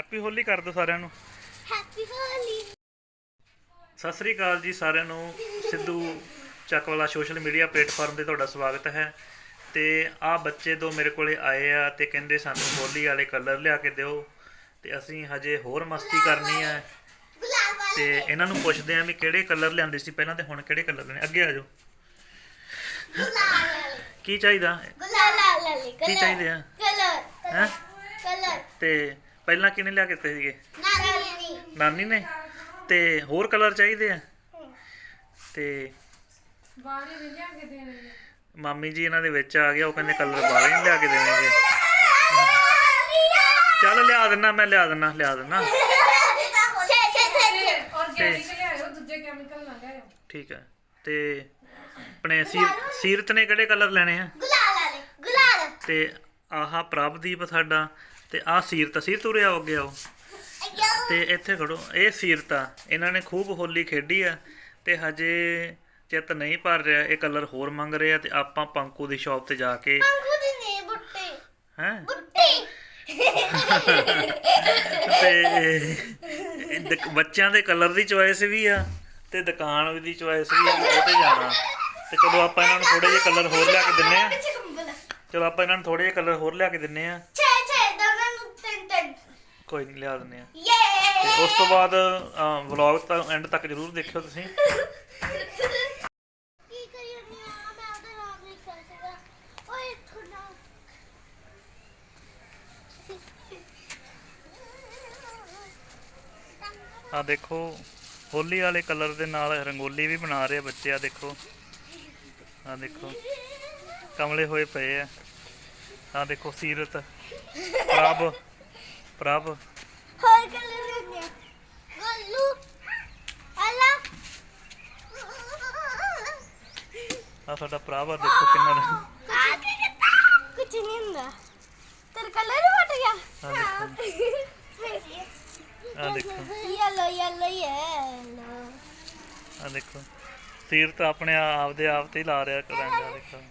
Happy ਹੋਲੀ ਕਰ ਦਿਓ ਸਾਰਿਆਂ ਨੂੰ। ਹੈਪੀ ਹੋਲੀ ਸਤਿ ਸ੍ਰੀ ਅਕਾਲ ਜੀ ਸਾਰਿਆਂ ਨੂੰ। Sidhu Chakkwala social media platform ਤੇ ਤੁਹਾਡਾ ਸਵਾਗਤ ਹੈ। ਤੇ ਆਹ ਬੱਚੇ ਦੋ ਮੇਰੇ ਕੋਲੇ ਆਏ ਆ ਤੇ ਕਹਿੰਦੇ ਸਾਨੂੰ ਹੋਲੀ ਵਾਲੇ ਕਲਰ ਲਿਆ ਕੇ ਦਿਓ। ਤੇ ਅਸੀਂ ਹਜੇ ਹੋਰ ਮਸਤੀ ਕਰਨੀ ਹੈ ਵਾਲੇ ਤੇ ਇਹਨਾਂ ਨੂੰ ਪੁੱਛਦੇ ਆ ਵੀ ਕਿਹੜੇ ਕਲਰ ਲਿਆਂਦੇ ਸੀ ਪਹਿਲਾਂ ਤੇ ਹੁਣ ਕਿਹੜੇ ਕਲਰ ਲੈਣੇ? ਅੱਗੇ ਆ ਜਾਓ। ਵਾਲੇ। ਕੀ ਚਾਹੀਦਾ? ਵਾਲੇ। ਕੀ ਚਾਹੀਦੇ ਆ? ਕਲਰ। ਹੈ? ਕਲਰ। ਤੇ ਪਹਿਲਾਂ ਕਿਹਨੇ ਲਿਆ ਕੇ ਦਿੱਤੇ ਸੀਗੇ? ਨਾਨੀ। ਨਾਨੀ ਨੇ? ਤੇ ਹੋਰ ਕਲਰ ਚਾਹੀਦੇ ਆ? ਤੇ ਬਾੜੀ ਦੇ ਲਿਆ ਕੇ ਦੇਣੇ। ਨੇ ਮਾਮੀ ਜੀ ਇਹਨਾਂ ਦੇ ਵਿੱਚ ਆ ਗਿਆ ਉਹ ਕਹਿੰਦੇ ਕਲਰ ਬਾਲੇ ਨਹੀਂ ਲਿਆ ਕੇ ਦੇਣਗੇ। ਚੱਲ ਲਿਆ ਦਿੰਨਾ ਮੈਂ ਲਿਆ ਦਿੰਨਾ ਲਿਆ ਦਿੰਨਾ। ਛੇ ਛੇ ਛੇ ਛੇ। ਆਰਗੈਨਿਕ ਲਿਆਇਓ ਦੂਜੇ ਕੈਮੀਕਲ ਨਾ ਲਿਆਇਓ। ਠੀਕ ਹੈ ਤੇ ਆਪਣੇ ਸੀਰ ਸੀਰਤ ਨੇ ਕਿਹੜੇ ਕਲਰ ਲੈਣੇ ਆ? ਗੁਲਾਬ ਵਾਲੇ ਗੁਲਾਬ ਤੇ ਆਹ ਪ੍ਰਭਦੀਪ ਸਾਡਾ ਤੇ ਆਹ ਸੀਰਤ ਸੀਰਤ ਉਰੇ ਆਓ ਅੱਗੇ ਆਓ। ਤੇ ਇੱਥੇ ਖੜੋ। ਇਹ ਸੀਰਤ ਇਹਨਾਂ ਨੇ ਖੂਬ ਹੋਲੀ ਖੇਡੀ ਆ ਤੇ ਹਜੇ ਚਿੱਤ ਨਹੀਂ ਭਰ ਰਿਹਾ। ਇਹ ਕਲਰ ਹੋਰ ਮੰਗ ਰਹੇ ਆ ਤੇ ਆਪਾਂ ਪੰਕੂ ਦੀ ਸ਼ਾਪ ਤੇ ਜਾ ਕੇ ਪੰਗੂ ਦੀ ਨੇ ਬੁੱਟੇ। ਹੈ? ਬੁੱਟੇ। ਤੇ ਬੱਚਿਆਂ ਦੇ ਕਲਰ ਦੀ ਚੁਆਇਸ ਵੀ ਆ ਤੇ ਦੁਕਾਨ ਦੀ ਚੁਆਇਸ ਵੀ ਆ ਉਹ ਤੇ ਜਾਣਾ। ਤੇ ਚਲੋ ਆਪਾਂ ਇਹਨਾਂ ਨੂੰ ਥੋੜੇ ਜਿਹੇ ਕਲਰ ਹੋਰ ਲਿਆ ਕੇ ਦਿੰਨੇ ਆ। ਚਲੋ ਆਪਾਂ ਇਹਨਾਂ ਨੂੰ ਥੋੜੇ ਜਿਹੇ ਕਲਰ ਹੋਰ ਲਿਆ ਕੇ ਦਿੰਨੇ ਆ। ਛੇ ਛੇ ਦੋਨਾਂ ਨੂੰ ਤਿੰਨ ਤਿੰਨ। ਕੋਈ ਨਹੀਂ ਲਿਆ ਦਿੰਨੇ ਆ। ਯੇ ਉਸ ਤੋਂ ਬਾਅਦ ਵਲੌਗ ਤਾਂ ਐਂਡ ਤੱਕ ਜ਼ਰੂਰ ਦੇਖਿਓ ਤੁਸੀਂ। ਕੀ ਕਰੀ ਜਾਂਦੀ ਆ? ਮੈਂ ਉਹਦੇ ਨਾਲ ਨਹੀਂ ਕਰ ਸਕਦਾ। ਓਏ ਥੋੜਾ ਆ ਦੇਖੋ ਹੋਲੀ ਵਾਲੇ ਕਲਰ ਦੇ ਨਾਲ ਰੰਗੋਲੀ ਵੀ ਬਣਾ ਰਹੇ ਆ ਬੱਚੇ ਆ ਦੇਖੋ। ਆ ਦੇਖੋ। ਕਮਲੇ ਹੋਏ ਪਏ ਆ। ਆ ਦੇਖੋ ਸੀਰਤ। ਪ੍ਰਭ। ਪ੍ਰਭ। ਹੋਰ ਕਲਰ ਲੈਣੇ ਗੱਲੂ। ਆਲਾ ਆ ਸਾਡਾ ਪ੍ਰਭ ਆ ਦੇਖੋ ਕਿੰਨਾ ਕੁਝ ਨਹੀਂ ਹੁੰਦਾ। ਤੇਰਾ ਕਲਰ ਫਟ ਗਿਆ। ਆ ਦੇਖੋ। ਆ ਦੇਖੋ। ਯੈਲੋ ਯੈਲੋ ਯੈਲੋ ਆ ਦੇਖੋ। ਸੀਰਤ ਆਪਣੇ ਆਪ ਦੇ ਆਪ ਤੇ ਹੀ ਲਾ ਰਿਹਾ ਰੰਗ ਆ ਦੇਖੋ।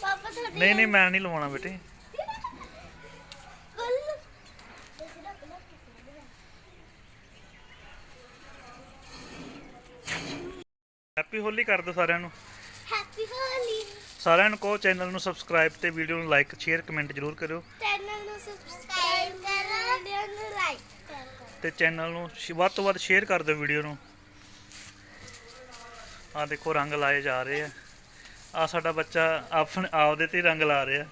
ਪਾਪਾ ਤੁਹਾਡੇ ਨਹੀਂ ਨਹੀਂ ਮੈਂ ਨਹੀਂ ਲਵਾਉਣਾ ਬੇਟੇ। ਹੈਪੀ ਹੋਲੀ ਕਰ ਦਿਓ ਸਾਰਿਆਂ ਨੂੰ। ਹੈਪੀ ਹੋਲੀ ਸਾਰਿਆਂ ਨੂੰ ਕਹੋ ਚੈਨਲ ਨੂੰ ਸਬਸਕ੍ਰਾਈਬ ਤੇ ਵੀਡੀਓ ਨੂੰ ਲਾਈਕ ਸ਼ੇਅਰ ਕਮੈਂਟ ਜ਼ਰੂਰ ਕਰਿਓ। ਚੈਨਲ ਨੂੰ ਸਬਸਕ੍ਰਾਈਬ ਕਰੋ ਵੀਡੀਓ ਨੂੰ ਲਾਈਕ ਕਰੋ। ਤੇ ਚੈਨਲ ਨੂੰ ਸ਼- ਵੱਧ ਤੋਂ ਵੱਧ ਸ਼ੇਅਰ ਕਰ ਦਿਓ ਵੀਡੀਓ ਨੂੰ। ਆ ਦੇਖੋ ਰੰਗ ਲਾਏ ਜਾ ਰਹੇ ਆ। ਆ ਸਾਡਾ ਬੱਚਾ ਆਪਣੇ ਆਪਦੇ ਤੇ ਰੰਗ ਲਾ ਰਿਹਾ।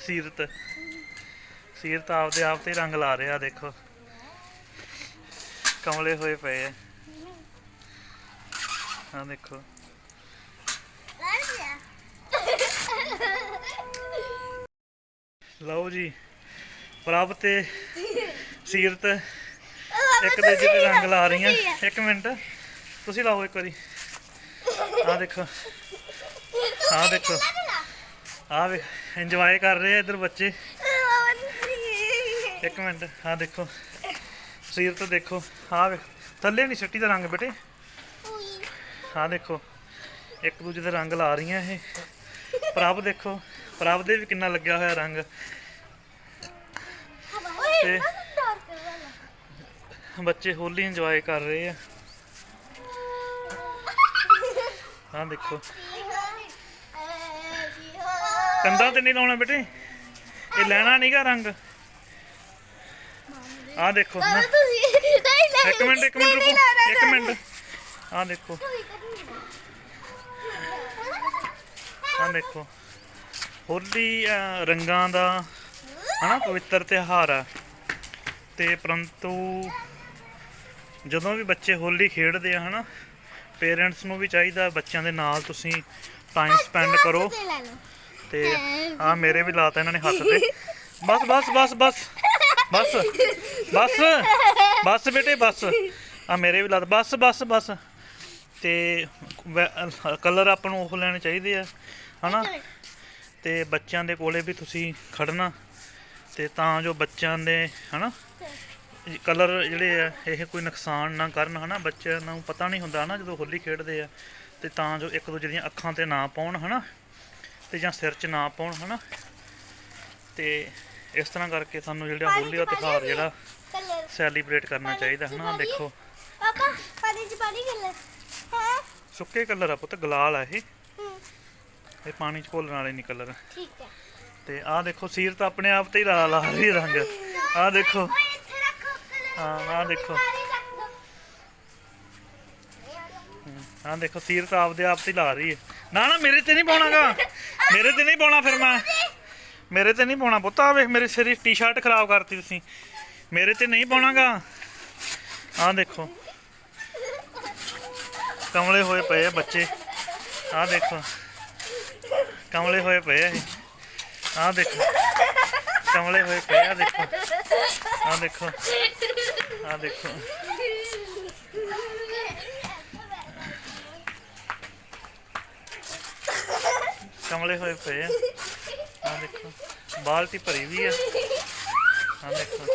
ਸੀਰਤ। ਸੀਰਤ ਆਪਦੇ ਆਪ ਤੇ ਰੰਗ ਲਾ ਰਿਹਾ, ਦੇਖੋ। ਕਮਲੇ ਹੋਏ ਪਏ ਆ। ਆ ਦੇਖੋ। ਲਓ ਜੀ, ਪ੍ਰਭ ਤੇ ਸੀਰਤ ਇੱਕ ਦੂਜੇ ਤੇ ਰੰਗ ਲਾ ਰਹੀਆਂ। ਇੱਕ ਮਿੰਟ। ਤੁਸੀਂ ਲਾਓ ਇੱਕ ਵਾਰੀ। ਆ ਦੇਖੋ। ਆਹ ਦੇਖੋ। ਆਹ ਵੇ ਇੰਜੋਏ ਕਰ ਰਹੇ ਆ ਇਧਰ ਬੱਚੇ। ਇੱਕ ਮਿੰਟ ਆ ਦੇਖੋ। ਸੀਰਤ ਦੇਖੋ। ਆ ਵੇ ਥੱਲੇ ਨਹੀਂ ਛੱਟੀ ਦਾ ਰੰਗ ਬੇਟੇ। ਆ ਦੇਖੋ, ਇੱਕ ਦੂਜੇ ਦੇ ਰੰਗ ਲਾ ਰਹੀਆਂ ਇਹ। ਪ੍ਰਭ ਦੇਖੋ, ਪ੍ਰਭ ਦੇ ਵੀ ਕਿੰਨਾ ਲੱਗਿਆ ਹੋਇਆ ਰੰਗ। ਤੇ ਬੱਚੇ ਹੋਲੀ ਇੰਜੋਏ ਕਰ ਰਹੇ ਆ। ਹਾਂ ਦੇਖੋ। ਕੰਧਾਂ ਤੇ ਨਹੀਂ ਲਾਉਣਾ ਬੇਟੇ। ਇਹ ਲੈਣਾ ਨਹੀਂਗਾ ਰੰਗ। ਆ ਦੇਖੋ। ਨਾ ਇੱਕ ਮਿੰਟ ਇੱਕ ਮਿੰਟ ਰੁਕੋ। ਇੱਕ ਮਿੰਟ। ਆ ਦੇਖੋ। ਆ ਦੇਖੋ। ਹੋਲੀ ਰੰਗਾਂ ਦਾ ਹਨਾ ਪਵਿੱਤਰ ਤਿਉਹਾਰ ਆ। ਤੇ ਪਰੰਤੂ ਜਦੋਂ ਵੀ ਬੱਚੇ ਹੋਲੀ ਖੇਡਦੇ ਆ ਹਨਾ ਪੇਰੈਂਟਸ ਨੂੰ ਵੀ ਚਾਹੀਦਾ ਬੱਚਿਆਂ ਦੇ ਨਾਲ ਤੁਸੀਂ ਟਾਈਮ ਸਪੈਂਡ ਕਰੋ। ਤੇ ਆ ਮੇਰੇ ਵੀ ਲਾਤਾ ਇਹਨਾਂ ਨੇ ਹੱਥ ਤੇ। ਬਸ ਬਸ ਬਸ ਬਸ। ਬਸ ਬਸ ਬਸ ਬੇਟੇ, ਬਸ। ਆ ਮੇਰੇ ਵੀ ਲਾਤਾ। ਬਸ ਬਸ ਬਸ। ਤੇ ਕਲਰ ਆਪਾਂ ਨੂੰ ਉਹ ਲੈਣੇ ਚਾਹੀਦੇ ਆ, ਹਨਾ? ਤੇ ਬੱਚਿਆਂ ਦੇ ਕੋਲੇ ਵੀ ਤੁਸੀਂ ਖੜਨਾ। ਤੇ ਤਾਂ ਜੋ ਬੱਚਿਆਂ ਦੇ, ਹਨਾ? ਕਲਰ ਜਿਹੜੇ ਆ, ਇਹ ਕੋਈ ਨੁਕਸਾਨ ਨਾ ਕਰਨ, ਹਨਾ? ਬੱਚਿਆਂ ਨੂੰ ਪਤਾ ਨਹੀਂ ਹੁੰਦਾ ਨਾ ਜਦੋਂ ਹੋਲੀ ਖੇਡਦੇ ਆ, ਤੇ ਤਾਂ ਜੋ ਇੱਕ ਦੂਜੇ ਦੀਆਂ ਅੱਖਾਂ ਤੇ ਨਾ ਪਾਉਣ, ਹਨਾ? ਤੇ ਜਾਂ ਸਿਰ 'ਚ ਨਾ ਪਾਉਣ ਹਨਾ? ਤੇ ਇਸ ਤਰ੍ਹਾਂ ਕਰਕੇ ਸਾਨੂੰ ਜਿਹੜਾ ਹੋਲੀ ਦਾ ਤਿਉਹਾਰ ਜਿਹੜਾ ਸੈਲੀਬ੍ਰੇਟ ਕਰਨਾ ਚਾਹੀਦਾ ਹਨਾ? ਦੇਖੋ। ਪਾਪਾ ਪਾਣੀ ਚ ਪਾਣੀ ਕਲਰ। ਹਾਂ? ਸੁੱਕੇ ਕਲਰ ਆ ਪੁੱਤ ਗੁਲਾਲ ਆ ਇਹ। ਇਹ ਪਾਣੀ ਚ ਘੋਲਣ ਵਾਲੇ ਨਹੀਂ ਕਲਰ। ਠੀਕ ਹੈ ਤੇ ਆਹ ਦੇਖੋ ਸੀਰ ਤਾਂ ਆਪਣੇ ਆਪ ਤੇ ਹੀ ਲਾ ਲਾ ਰਹੀ ਰੰਗ। ਆਹ ਦੇਖੋ। ਹਾਂ ਆਹ ਦੇਖੋ। ਆਹ ਦੇਖੋ ਸੀਰ ਤਾਂ ਆਪਦੇ ਆਪ ਤੇ ਹੀ ਲਾ ਰਹੀ ਹੈ। ਨਾ ਨਾ, ਮੇਰੇ ਤੇ ਨਹੀਂ ਪਾਉਣਾਗਾ। ਮੇਰੇ ਤੇ ਨਹੀਂ ਪਾਉਣਾ ਫਿਰ ਮੈਂ। ਮੇਰੇ ਤੇ ਨਹੀਂ ਪਾਉਣਾ ਪੁੱਤ ਆ ਵੇਖ, ਮੇਰੇ ਸਿਰ ਟੀ-ਸ਼ਰਟ ਖਰਾਬ ਕਰਤੀ ਤੁਸੀਂ। ਮੇਰੇ ਤੇ ਨਹੀਂ ਪਾਉਣਾਗਾ। ਆਹ ਦੇਖੋ। ਕਮਲੇ ਹੋਏ ਪਏ ਆ ਬੱਚੇ। ਆਹ ਦੇਖੋ। ਕਮਲੇ ਹੋਏ ਪਏ ਆ ਇਹ। ਆਹ ਦੇਖੋ। ਕਮਲੇ ਹੋਏ ਪਏ ਆ ਦੇਖੋ। ਆਹ ਦੇਖੋ। ਆਹ ਦੇਖੋ। ਕਮਲੇ ਹੋਏ ਪਏ ਆ। ਆਹ ਦੇਖੋ, ਬਾਲਟੀ ਭਰੀ ਵੀ ਆ। ਆਹ ਦੇਖੋ।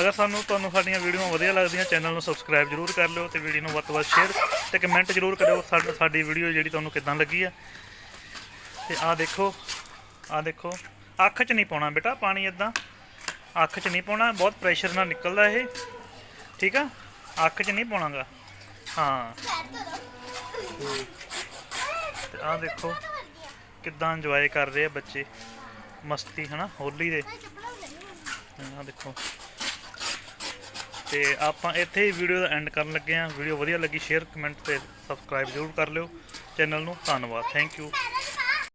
ਅਗਰ ਸਾਨੂੰ, ਤੁਹਾਨੂੰ ਸਾਡੀਆਂ ਵੀਡੀਓ ਵਧੀਆ ਲੱਗਦੀਆਂ, ਚੈਨਲ ਨੂੰ ਸਬਸਕ੍ਰਾਈਬ ਜਰੂਰ ਕਰ ਲਿਓ ਤੇ ਵੀਡੀਓ ਨੂੰ ਵੱਧ ਤੋਂ ਵੱਧ ਸ਼ੇਅਰ ਤੇ ਕਮੈਂਟ ਜਰੂਰ ਕਰਿਓ ਸਾਡ- ਸਾਡੀ ਵੀਡੀਓ ਜਿਹੜੀ ਤੁਹਾਨੂੰ ਕਿਦਾਂ ਲੱਗੀ ਆ। ਤੇ ਆ ਦੇਖੋ ਆ ਦੇਖੋ। ਅੱਖ 'ਚ ਨਹੀਂ ਪਾਉਣਾ ਬੇਟਾ ਪਾਣੀ ਇਦਾਂ ਅੱਖ 'ਚ ਨਹੀਂ ਪਾਉਣਾ, ਬਹੁਤ ਪ੍ਰੈਸ਼ਰ ਨਾਲ ਨਿਕਲਦਾ ਇਹ। ਠੀਕ ਆ? ਅੱਖ 'ਚ ਨਹੀਂ ਪਾਉਣਾਗਾ। ਹਾਂ। ਆਹ ਦੇਖੋ ਕਿੱਦਾਂ ਇੰਜੋਏ ਕਰ ਰਹੇ ਆ ਬੱਚੇ। ਮਸਤੀ, ਹਨਾ, ਹੋਲੀ ਦੇ। ਆ ਦੇਖੋ। ਤੇ ਆਪਾਂ ਇੱਥੇ ਹੀ ਵੀਡੀਓ ਦਾ ਐਂਡ ਕਰਨ ਲੱਗੇ ਆ ਵੀਡੀਓ ਵਧੀਆ ਲੱਗੀ ਸ਼ੇਅਰ ਕਮੈਂਟ ਤੇ ਸਬਸਕ੍ਰਾਈਬ ਜ਼ਰੂਰ ਕਰ ਲਿਓ। ਚੈਨਲ ਨੂੰ ਧੰਨਵਾਦ। Thank you